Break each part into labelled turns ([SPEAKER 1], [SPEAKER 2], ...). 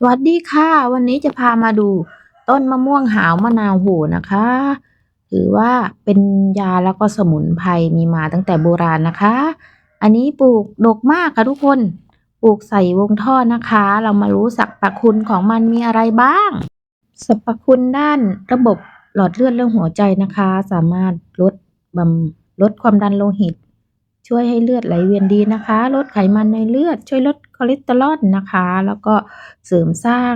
[SPEAKER 1] สวัสดีค่ะ วันนี้จะพามาดูต้นมะม่วงหาวมะนาวโหนะคะถือว่าเป็นยาแล้วก็สมุนไพรมีมาตั้งแต่โบราณนะคะ อันนี้ปลูกดกมากค่ะทุกคนปลูกใส่วงท่อนะคะ เรามารู้สรรพคุณของมันมีอะไรบ้างสรรพคุณด้านระบบหลอดเลือดและหัวใจนะคะ สามารถลดบำลดความดันโลหิต ช่วยให้เลือดไหลเวียนดีนะคะ ลดไขมันในเลือด ช่วยลดคอเลสเตอรอลนะคะ แล้วก็เสริมสร้าง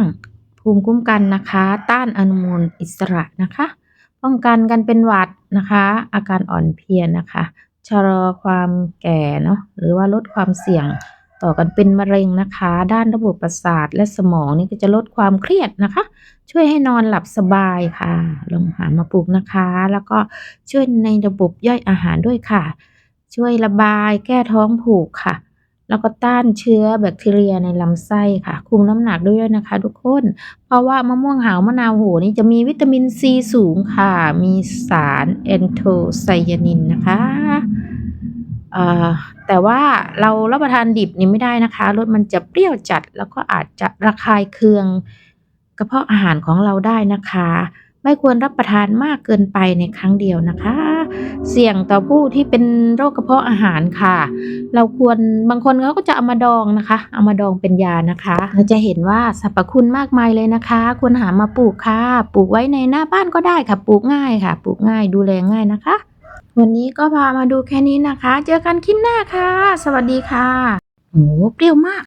[SPEAKER 1] ภูมิคุ้มกันนะคะ ต้านอนุมูลอิสระนะคะ ป้องกันการเป็นหวัดนะคะ อาการอ่อนเพลียนะคะชะลอความแก่เนาะหรือว่าลดความเสี่ยงต่อการเป็นมะเร็งนะคะ ด้านระบบประสาทและสมองนี่ก็จะลดความเครียดนะคะ ช่วยให้นอนหลับสบายค่ะ ลองหามาปลูกนะคะ แล้วก็ช่วยในระบบย่อยอาหารด้วยค่ะ ช่วยระบายแก้ท้องผูกค่ะ แล้วก็ต้านเชื้อแบคทีเรียในลำไส้ค่ะ คุมน้ำหนักด้วยนะคะ ทุกคน เพราะว่ามะม่วงหาวมะนาวโหนี่จะมีวิตามินซีสูงค่ะ มีสารแอนโทไซยานินนะคะแต่ว่าเรารับประทานดิบนี่ไม่ได้นะคะรสมันจะเปรี้ยวจัด แล้วก็อาจจะระคายเคืองกระเพาะอาหารของเราได้นะคะ ไม่ควรรับประทานมากเกินไปในครั้งเดียวนะคะ เสี่ยงต่อผู้ที่เป็นโรคกระเพาะอาหารค่ะ เราควรบางคนเขาก็จะเอามาดองนะคะ เอามาดองเป็นยานะคะ เราจะเห็นว่าสรรพคุณมากมายเลยนะคะ ควรหามาปลูกค่ะ ปลูกไว้ในหน้าบ้านก็ได้ค่ะ ปลูกง่ายค่ะ ปลูกง่ายดูแลง่ายนะคะ วันนี้ก็พามาดูแค่นี้นะคะ เจอกันคลิปหน้าค่ะ สวัสดีค่ะโอ้เปรี้ยวมาก